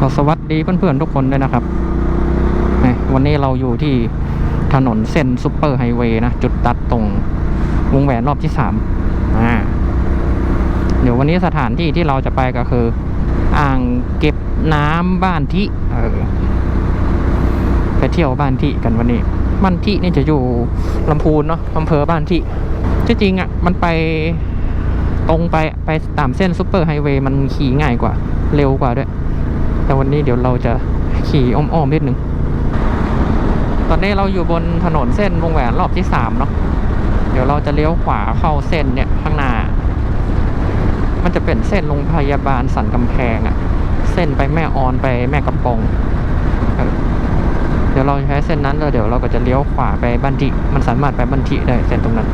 ก็สวัสดีเพื่อนๆทุกคนด้วยนะครับ วันนี้เราอยู่ที่ถนนเส้นซุปเปอร์ไฮเวย์นะ จุดตัดตรงวงแหวนรอบที่สามเดี๋ยววันนี้สถานที่ที่เราจะไปก็คือ อ่างเก็บน้ำบ้านที่เออไปเที่ยวบ้านที่กันวันนี้ บ้านที่นี่จะอยู่ลำพูนเนาะอำเภอบ้านที่ที่จริงอะ มันไปตรงไปไปตามเส้นซุปเปอร์ไฮเวย์มันขี่ง่ายกว่า เร็วกว่าด้วย แต่วันนี้เดี๋ยวเราจะขี่อ้อมๆนิดนึง ตอนนี้เราอยู่บนถนนเส้นวงแหวนรอบที่สามเนาะ เดี๋ยวเราจะเลี้ยวขวาเข้าเส้นเนี่ยข้างหน้า มันจะเป็นเส้นโรงพยาบาลสันกำแพงอะเส้นไปแม่ออนไปแม่กำปอง เดี๋ยวเราใช้เส้นนั้นแล้วเดี๋ยวเราก็จะเลี้ยวขวาไปบันทิ มันสามารถไปบันทิได้เส้นตรงนั้น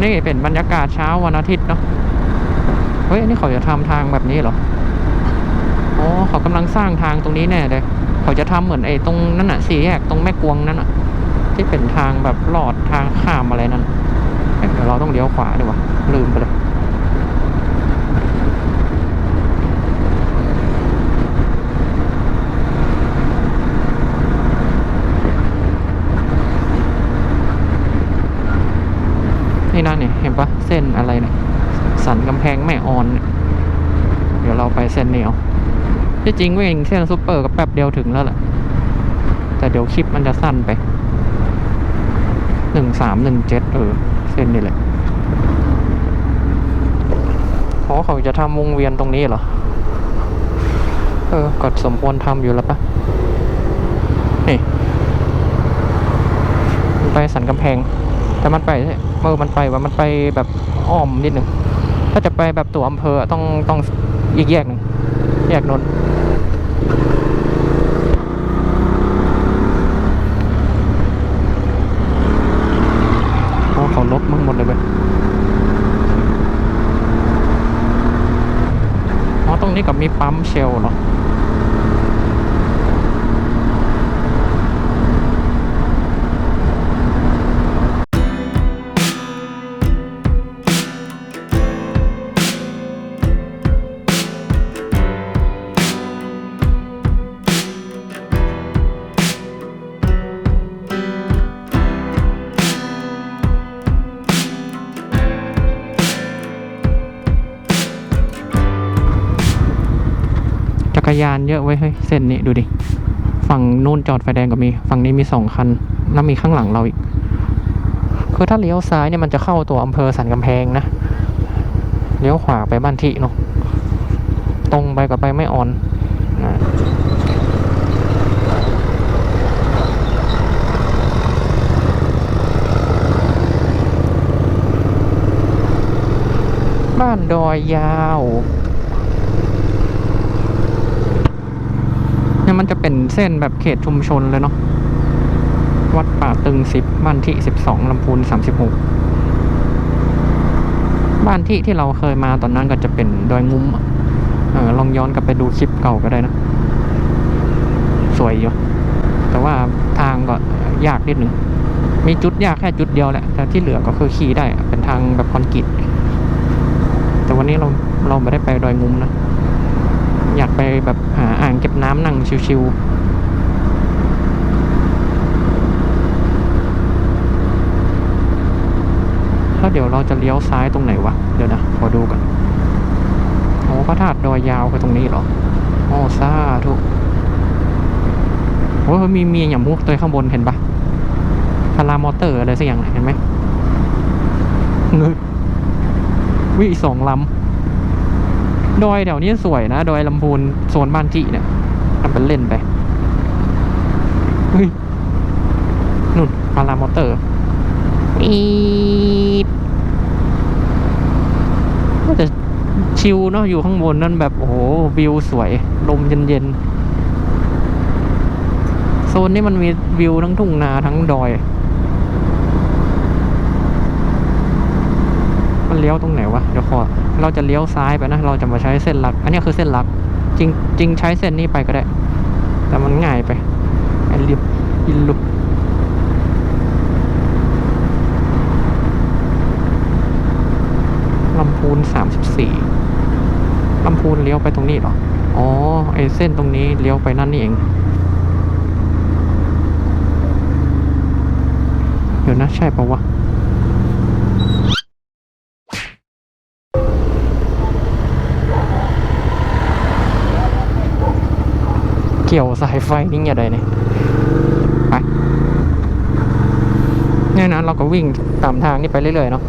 นนี้เป็นบรรยากาศเช้าวันอาทิตย์เนาะเฮ้ยอันนี้เขาจะทำทางแบบนี้เหรออ๋อเขากำลังสร้างทางตรงนี้แน่เลยเขาจะทำเหมือนไอ้ตรงนั่นน่ะสี่แยกตรงแม่กวงนั่นน่ะที่เป็นทางแบบหลอดทางข้ามอะไรนั่นเอ๊ะเดี๋ยวเราต้องเลี้ยวขวาดีกว่าลืมไปเลย นี่นะเนี่ยเห็นปะเส้นอะไรเนี่ยสันกำแพงแม่ออนเนี่ยเดี๋ยวเราไปเส้นนี้เอาที่จริงวิ่งเส้นซูเปอร์ก็แป๊บเดียวถึงแล้วแหละแต่เดี๋ยวคลิปมันจะสั้นไปหนึ่งสามหนึ่งเจ็ดเออเส้นนี่แหละเพราะเขาจะทำวงเวียนตรงนี้เหรอ เออก็สมควรทำอยู่แล้วปะนี่ไปสันกำแพงแต่มันไปใช่ เออมันไปว่ามันไปแบบอ้อมนิดหนึ่งถ้าจะไปแบบตัวอำเภอต้องต้องอีกแยกหนึ่งแยกนนท์โอ้เขาลบมึงหมดเลยเว้ยอ๋อตรงนี้กับมีปั๊มเชลเหรอ รยานเยอะไว้เฮ้ยเส้นนี้ดูดิ ฝั่งนู้นจอดไฟแดงก็มี ฝั่งนี้มีสองคัน แล้วมีข้างหลังเราอีก คือถ้าเลี้ยวซ้ายเนี่ยมันจะเข้าตัวอำเภอสันกำแพงนะ เลี้ยวขวาไปบ้านที่เนาะ ตรงไปก็ไปไม่ออนนะบ้านดอยยาว เนี่ยมันจะเป็นเส้นแบบเขตชุมชนเลยเนาะวัดป่าตึงสิบบ้านที่สิบสองลำพูนสามสิบหกบ้านที่ที่เราเคยมาตอนนั้นก็จะเป็นดอยงุ้มเออลองย้อนกลับไปดูคลิปเก่าก็ได้นะ สวยอยู่แต่ว่าทางก็ยากนิดหนึ่งมีจุดยากแค่จุดเดียวแหละ แต่ที่เหลือก็คือขี่ได้เป็นทางแบบคอนกรีตแต่วันนี้เราเราไม่ได้ไปดอยงุ้มนะ อยากไปแบบหาอ่างเก็บน้ำนั่งชิวๆแล้วเดี๋ยวเราจะเลี้ยวซ้ายตรงไหนวะ เดี๋ยวนะ ขอดูก่อนโอ้พระธาตุดอยยาวคือตรงนี้เหรอโอ้ซาทุกโอ้ยมีมีอย่างมุกตัวข้างบนเห็นปะพารามอเตอร์อะไรสักอย่างเห็นไหมเงยวิสองลำ ดอยแถวนี้สวยนะดอยลำพูนโซนบ้านจีเนี่ยทำเป็นเล่นไปเฮ้ยนุ่นพารามอเตอร์อีดก็จะชิลเนาะอยู่ข้างบนนั่นแบบโอ้โหวิวสวย ลมเย็นๆ โซนนี้มันมีวิวทั้งทุ่งนาทั้งดอย เลี้ยวตรงไหนวะเดี๋ยวขอเราจะเลี้ยวซ้ายไปนะ เราจะมาใช้เส้นหลัก อันนี้คือเส้นหลัก จริงจริงใช้เส้นนี้ไปก็ได้ แต่มันง่ายไปไอ้ลิบอิลุบลำพูนสามสิบสี่ลำพูนเลี้ยวไปตรงนี้หรอ อ๋อ ไอ้เส้นตรงนี้เลี้ยวไปนั่นนี่เอง เดี๋ยวนะใช่ปะวะ เกี่ยวสายไฟนี่ไงใดเนี่ยไปเนี่ยนะเราก็วิ่งตามทางนี้ไปเรื่อยๆเนาะ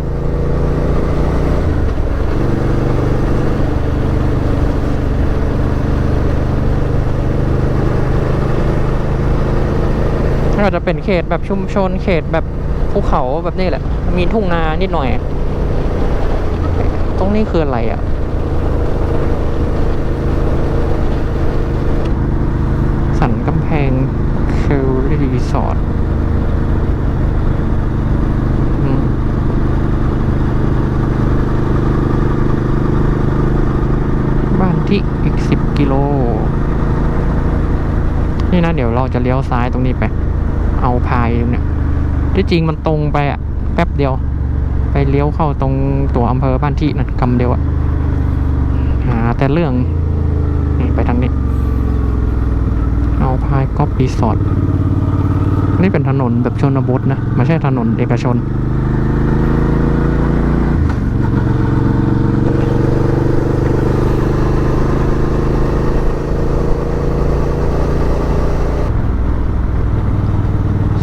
ก็จะเป็นเขตแบบชุมชนเขตแบบภูเขาแบบนี้แหละ มีทุ่งนานิดหน่อย ตรงนี้คืออะไรอะ สันกำแพงเคลรีสอร์ทบ้านที่อีกสิบกิโล นี่นะ เดี๋ยวเราจะเลี้ยวซ้ายตรงนี้ไป เอาพายตรงเนี่ยที่จริงมันตรงไปอะแป๊บเดียว ไปเลี้ยวเข้าตรงตัวอำเภอบ้านที่นั่นคำเดียวอะหาแต่เรื่อง นี่ไปทางนี้ เอาพายก๊อปรีสอร์ทนี่เป็นถนนแบบชนบทนะ ไม่ใช่ถนนเอกชน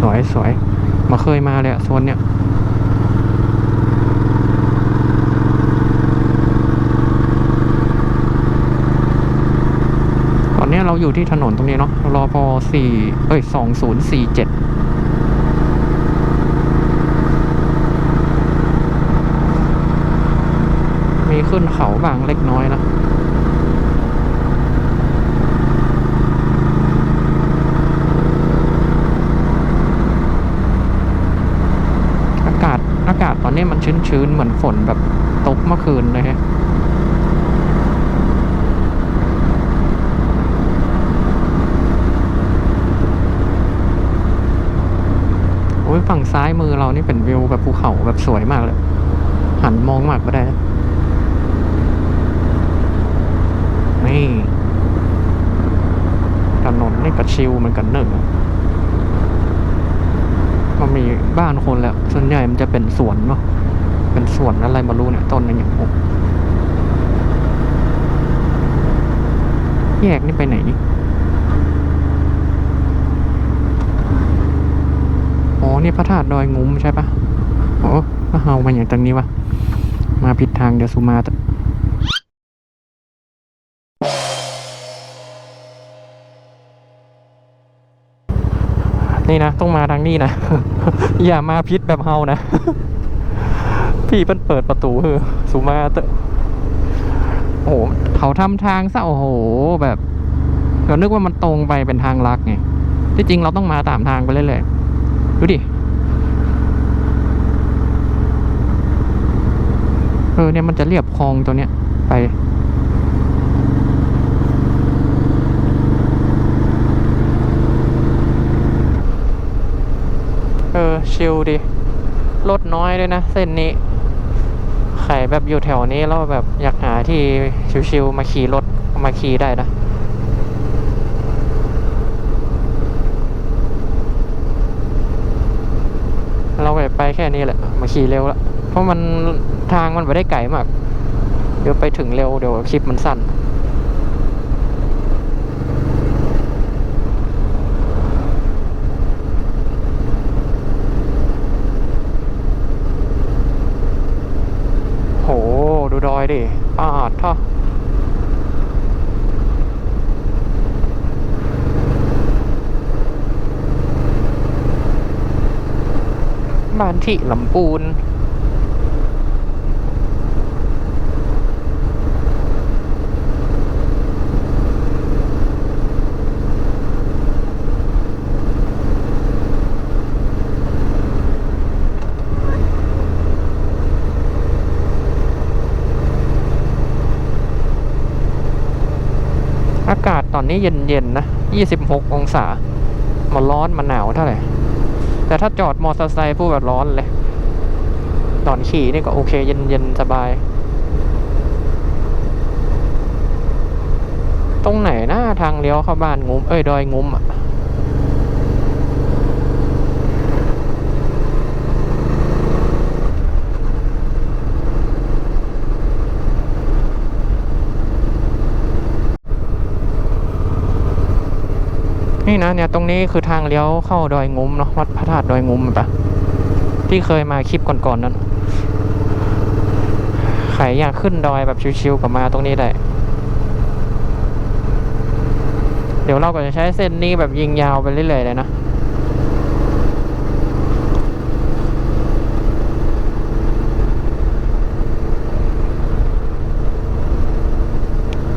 สวยสวยมาเคยมาเลยอะโซนเนี้ย ต อยู่ที่ถนนตรงนี้เนาะรอพอสี่เอ้ยสองศูนย์สี่เจ็ดมีขึ้นเขาบางเล็กน้อยนะอากาศอากาศตอนนี้มันชื้นๆ เหมือนฝนแบบตกเมื่อคืนเลยฮะ โอ้ย ฝั่งซ้ายมือเรานี่เป็นวิวแบบภูเขาแบบสวยมากเลย หันมองมากก็ได้ นี่ถนนนี่ก็ชิลเหมันกันหนึ่งอะมันมีบ้านคนแหละส่วนใหญ่มันจะเป็นสวนเนาะเป็นสวนอะไรมารู้เนี่ยต้นอะไรอย่างโอ้แยกนี่ไปไหนนี่ อ๋อนี่พระธาตุดอยงุ้มใช่ปะโอ้แล้วเฮามาอย่างตรงนี้วะ มาผิดทางเดี๋ยวสุมาตนี่นะต้องมาทางนี้นะ อย่ามาพิษแบบเฮานะ พี่เพิ่นเปิดประตูเออสุมาเตะโอ้โหเขาทำทางซะโอ้โห แบบเรานึกว่ามันตรงไปเป็นทางลักไงที่จริงเราต้องมาตามทางไปเรื่อยๆ ดูดิ เออเนี่ยมันจะเรียบคลองตัวเนี้ย ไป เออ ชิลดิ รถน้อยด้วยนะ เส้นนี้ใครแบบอยู่แถวนี้แล้วแบบอยากหาที่ชิวๆมาขี่รถมาขี่ได้นะ เราไปไป แค่นี้แหละ มาขี่เร็วละเพราะมันทางมันไม่ได้ไกลมาก เดี๋ยวไปถึงเร็วเดี๋ยวคลิปมันสั้น โห ดูดอยดิปาดท่อ ที่ลำปูน อากาศตอนนี้เย็นๆนะ 26 องศามันร้อนมันหนาวเท่าไหร่ แต่ถ้าจอดมอเตอร์ไซค์พูดแบบร้อนเลยตอนขี่นี่ก็โอเค เย็นเย็นสบาย ตรงไหนนะทางเลี้ยวเข้าบ้านงุ้มเอ้ยดอยงุ้มอะ เนี่ยตรงนี้คือทางเลี้ยวเข้าดอยงุ้มเนาะวัดพระธาตุดอยงุ้มปะที่เคยมาคลิปก่อนๆนั้นใครอยากขึ้นดอยแบบชิวๆกับมาตรงนี้ได้ เดี๋ยวเราก็จะใช้เส้นนี้แบบยิงยาวไปเรื่อยๆเลยนะ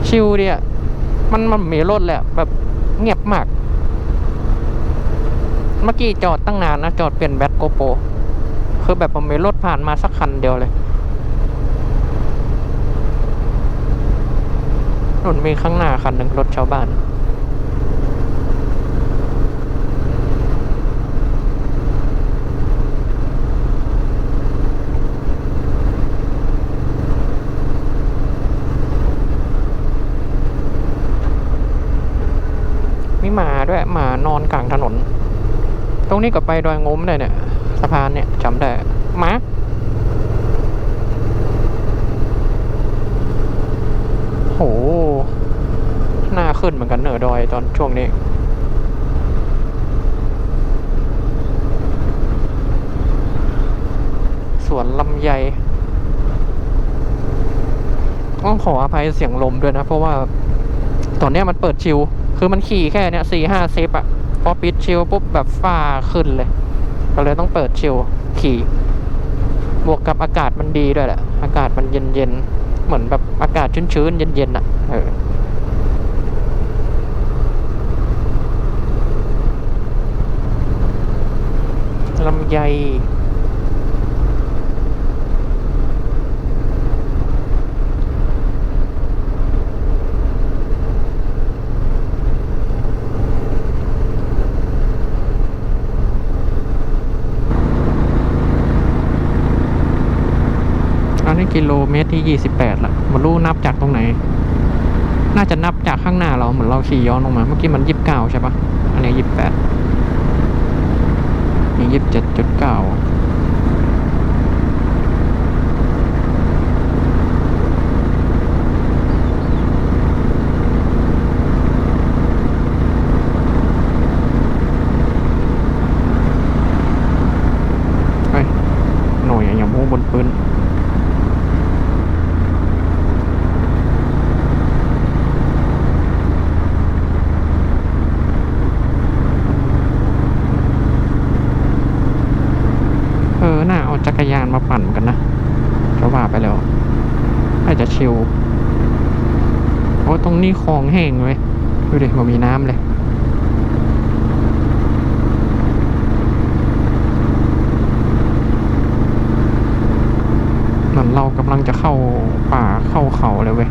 ชิวดีอะมันมันมีรถแหละแบบเงียบมาก เมื่อกี้จอดตั้งนานนะ จอดเปลี่ยนแบตโกโปรคือแบบผมมีรถผ่านมาสักคันเดียวเลยนุ่นมีข้างหน้าคันหนึ่งรถชาวบ้าน มีหมาด้วยหมานอนกลางถนน ตรงนี้ก็ไปดอยงมเลยเนี่ยสะพานเนี่ยจำได้มาโหหน้าขึ้นเหมือนกันเหนือดอยตอนช่วงนี้สวนลำไยต้องขออภัยเสียงลมด้วยนะ เพราะว่าตอนนี้มันเปิดชิว คือมันขี่แค่เนี้ยสี่ห้าเซิปอะ พอปิดชิลปุ๊บแบบฝ้าขึ้นเลย ก็เลยต้องเปิดชิลขี่ บวกกับอากาศมันดีด้วยแหละ อากาศมันเย็นเย็นเหมือนแบบอากาศชื้นๆเย็นๆอะเออลำไย อนนี้กิโลเมตรที่ยี่สิบแปดละมันรู้นับจากตรงไหน น่าจะนับจากข้างหน้าเราเหมือนเราขี่ย้อนลงมา เมื่อกี้มันยี่สิบเก้าใช่ปะอันนี้ยี่สิบแปดยี่สิบเจ็ดจุดเก้า น่าจะชิลโอ้ตรงนี้คลองแห้งเลยดูดิมันมีน้ำเลยเหมือนเรากำลังจะเข้าป่าเข้าเขาเลยเว้ย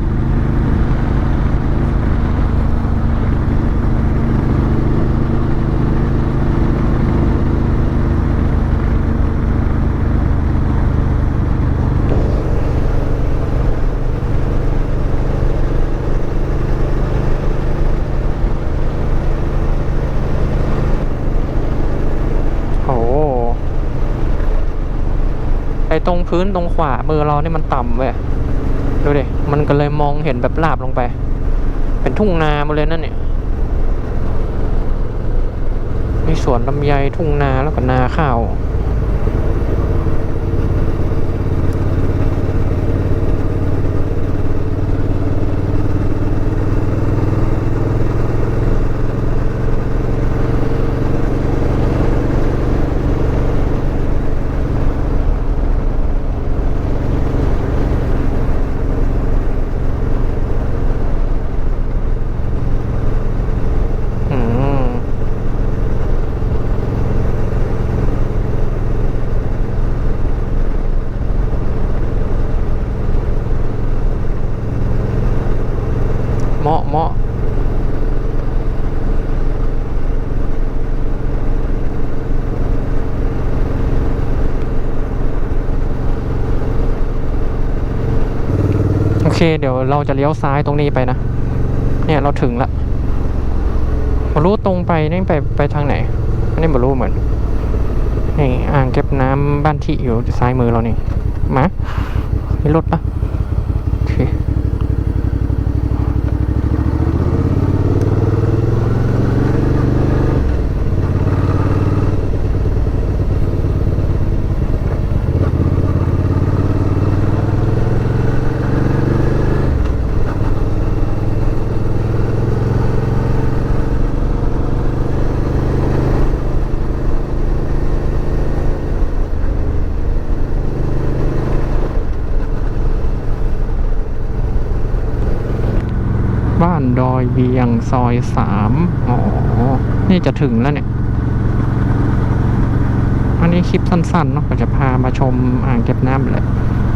โอ้โหไอ ตรงขวามือเราเนี่ยมันต่ำเว้ยดูดิมันก็เลยมองเห็นแบบลาบลงไป เป็นทุ่งนาหมดเลยนั่นเนี่ยมีสวนลำไยทุ่งนาแล้วก็นาข้าว เคเดี๋ยวเราจะเลี้ยวซ้ายตรงนี้ไปนะ เนี่ยเราถึงละมารู้ตรงไปนี่ไปไปทางไหนอันนี้มารู้เหมือนนี่อ่างเก็บน้ำบ้านที่อยู่ซ้ายมือเรานี่มามีรถปะานดอยเวียงซอยสามอ๋อ นี่จะถึงแล้วเนี่ย อันนี้คลิปสั้นๆเนาะก็จะพามาชมอ่างเก็บน้ำแหละ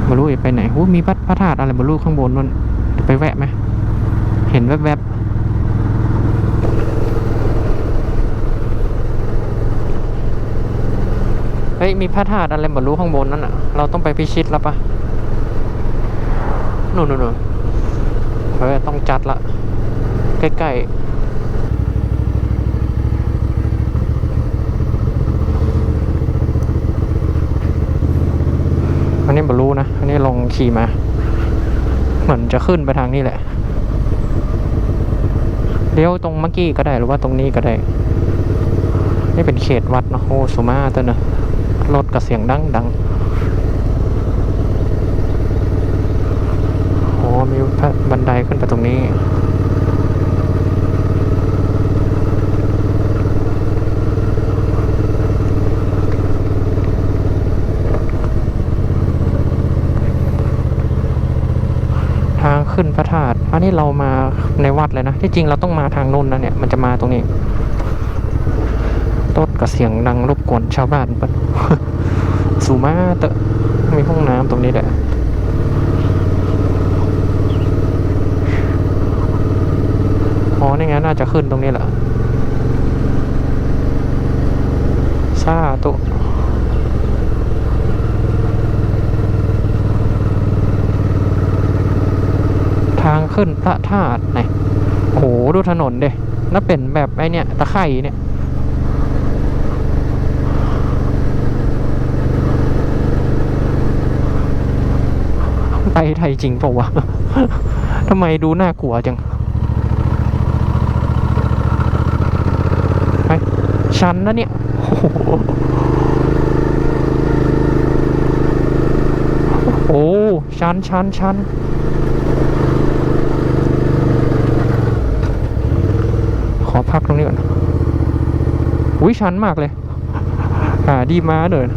บรู้ไปไหนหูมีพระพระธาตุอะไรบรู้ข้างบนนั่นไปแวะไหม เห็นแวบๆเฮ้ย มีพระธาตุอะไรบรู้ข้างบนนั่นอะเราต้องไปพิชิตแล้วปะนู่นนู่นนู่นเฮ้ยต้องจัดละ ใกล้ๆอันนี้บรู้นะ อันนี้ลองขี่มา เหมือนจะขึ้นไปทางนี้แหละเลี้ยวตรงเมื่อกี้ก็ได้หรือว่าตรงนี้ก็ได้ นี่เป็นเขตวัดนะโอ้สุมาเตอร์นะรถกับเสียงดังดังโอ้มีบันไดขึ้นไปตรงนี้ ทางขึ้นพระธาตุ อันนี้เรามาในวัดเลยนะ ที่จริงเราต้องมาทางนู้นนะเนี่ย มันจะมาตรงนี้ต้นกับเสียงดังรบกวนชาวบ้านปะสูมาเตะมีห้องน้ำตรงนี้แหละอ๋อนี่ไงน่าจะขึ้นตรงนี้แหละซาตุ ทาง ขึ้นพระธาตุไหนโอ้โหดูถนนเด้น่าเป็นแบบไอเนี่ยตะไคร่เนี่ยไปไทยจริงเปล่าวะทำไมดูน่ากลัวจังไปชันนะเนี่ยโอ้โหชันชันชัน อพักตรงนี้ก่อน อุ้ยชันมากเลยหาดีมาเดิน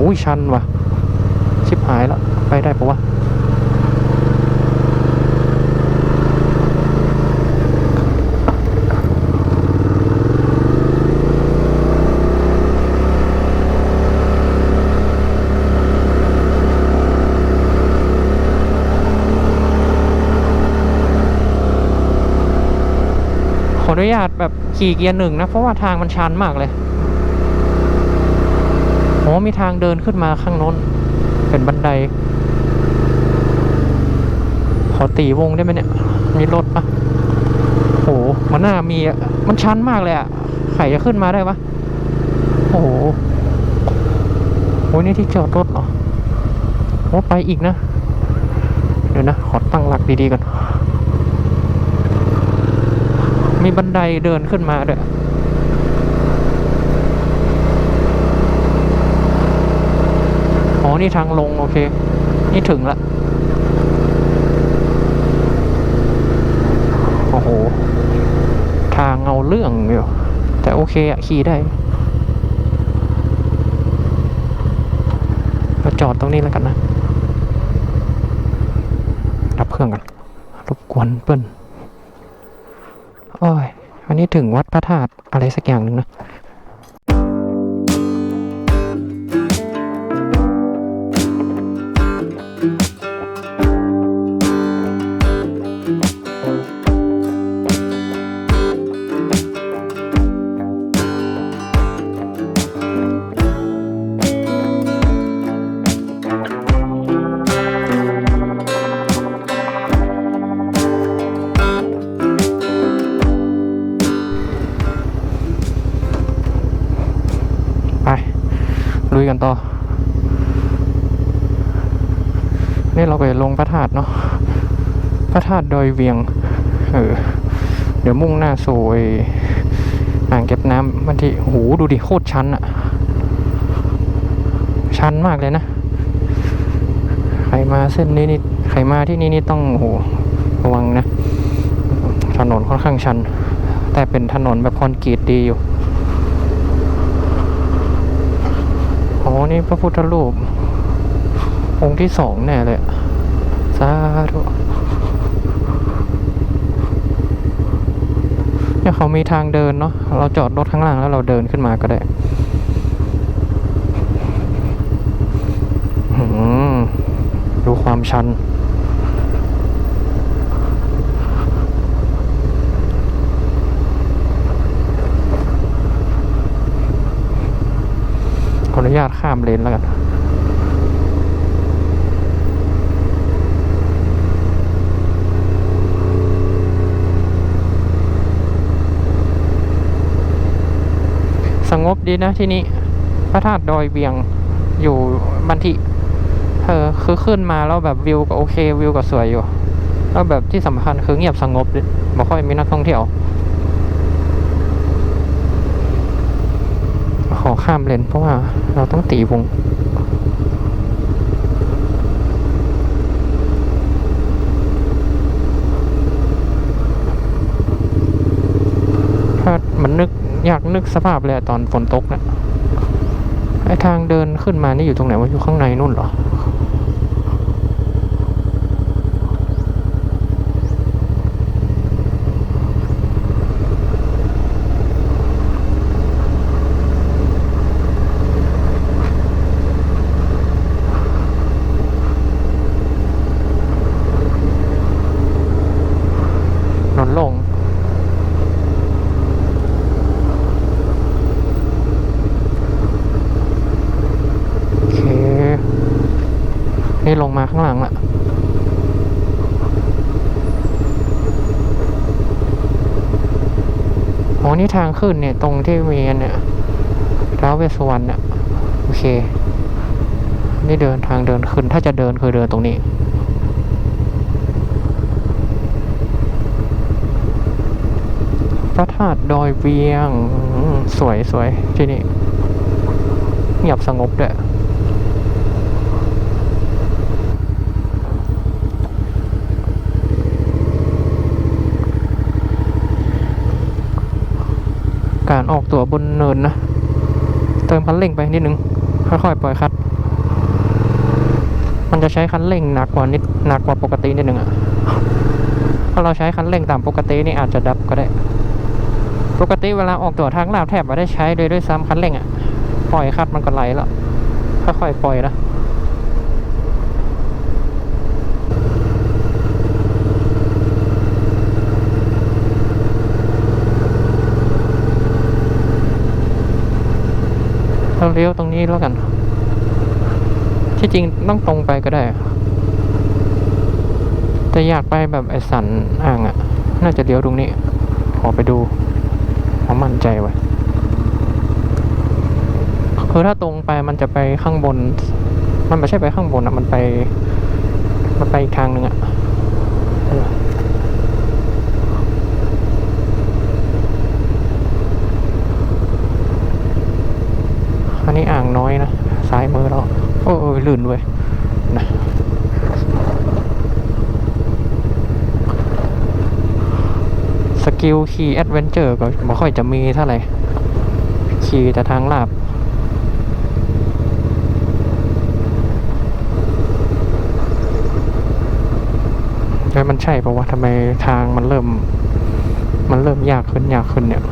อุ้ยชันว่ะ ชิบหายแล้ว ไปได้ปะวะ นุญาตแบบขี่เกียร์หนึ่งนะ เพราะว่าทางมันชันมากเลยโอ้มีทางเดินขึ้นมาข้างน้น เป็นบันได ขอตีวงได้ไหมเนี่ย มีรถปะโหมันน่ามีอะมันชันมากเลยอะใครจะขึ้นมาได้วะโอ้โหโอ้ยนี่ที่จอดรถเหรอโอ้ไปอีกนะ เดี๋ยวนะ ขอตั้งหลักดีๆก่อน มีบันไดเดินขึ้นมาด้วยอ๋อ นี่ทางลง โอเค นี่ถึงละ โอ้โห ทางเอาเรื่องอยู่ แต่โอเคอะขี่ได้เราจอดตรงนี้แล้วกันนะ ดับเครื่องกัน รบกวนเปิ้ลโอ้ยอั นี้ถึงวัดพระธาตุอะไรสักอย่างหนึ่งนะาตุดอยเวียง เออ เดี๋ยวมุ่งหน้าสู่ไอ่างเก็บน้ำมันที่โหดูดิโคตรชันอะชันมากเลยนะ ใครมาเส้นนี้นี่ ใครมาที่นี่นี่ต้องโหระวังนะ ถนนค่อนข้างชัน แต่เป็นถนนแบบคอนกรีตดีอยู่โอ้นี่พระพุทธรูป องค์ที่สองแน่เลยสาธุ เนี่ยเขามีทางเดินเนาะเราจอดรถข้างล่างแล้วเราเดินขึ้นมาก็ได้หือดูความชัน ขออนุญาตข้ามเลนแล้วกัน ส งบดีนะที่นี้ พระธาตุดอยเวียงอยู่บันทิเออคือขึ้นมาแล้วแบบวิวก็โอเควิวก็สวยอยู่ แล้วแบบที่สำคัญคือเงียบสงบดิไม่ค่อยมีนักท่องเที่ยวขอข้ามเลนเพราะว่าเราต้องตีวง ถ้ามันนึก อยากนึกสภาพเลยตอนฝนตกเนะี่ยไอทางเดินขึ้นมานี่อยู่ตรงไหนวะอยู่ข้างในนู่นเหรอ นนลง โอเค นี่ลงมา ข้างหลังละอ๋อนี่ทางขึ้นเนี่ย ตรงที่มีอันเนี่ยท้าวเวสวรรณเนี่ยโอเค นี่เดินทางเดินขึ้น ถ้าจะเดินคือเดินตรงนี้พระธาตุดอยเวียง สวยสวยที่นี่ เงียบสงบด้วยการออกตัวบ นเนินนะ เติมคันเร่งไปนิดนึง ค่อยๆปล่อยคัด มันจะใช้คันเร่งหนักกว่านิดหนักกว่าปกตินิดนึงอะถ้าเราใช้คันเร่งตามปกตินี่อาจจะดับก็ได้ ปกติเวลาออกตัวทางลาบแทบไม่ได้ใช้เลยด้วยซ้ำคันเร่งอะ่ะปล่อยคัดมันก็ไหลแล้วค่อยๆปล่อยนะ เราเลี้ยวตรงนี้แล้วกัน ที่จริงต้องตรงไปก็ได้ แต่อยากไปแบบไอสันอ่างอะ่ะ น่าจะเลี้ยวตรงนี้ ขอไปดูผมมั่นใจไว้คือถ้าตรงไปมันจะไปข้างบน มันไม่ใช่ไปข้างบนอะมันไป มันไปอีกทางหนึ่งอะเอออันนี้อ่างน้อยนะ ซ้ายมือเราโอ้เออ ลื่นด้วยนะสกิลขี่แอดเวนเจอร์ก็ไม่ค่อยจะมีเท่าไหร่ขี่แต่ทางลาบเฮ้ยมันใช่ปะวะทำไมทางมันเริ่ม มันเริ่มยากขึ้นยากขึ้นเนี่ย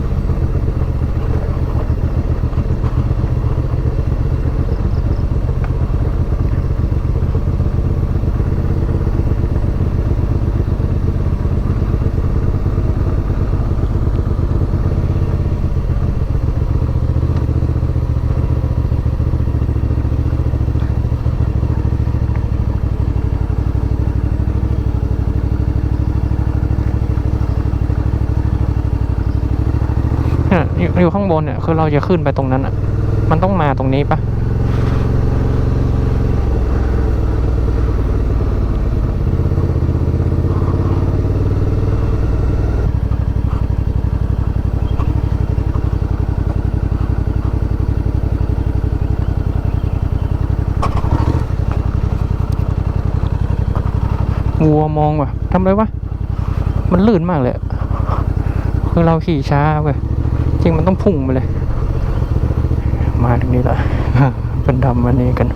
อยู่ข้างบนเนี่ยคือเราจะขึ้นไปตรงนั้นอะ มันต้องมาตรงนี้ปะวัวมองว่ะทำไรวะ มันลื่นมากเลย คือเราขี่ช้าเว้ย ริงมันต้องพุ่งไปเลย มาถึงนี้ละเป็นทำวันนี้กัน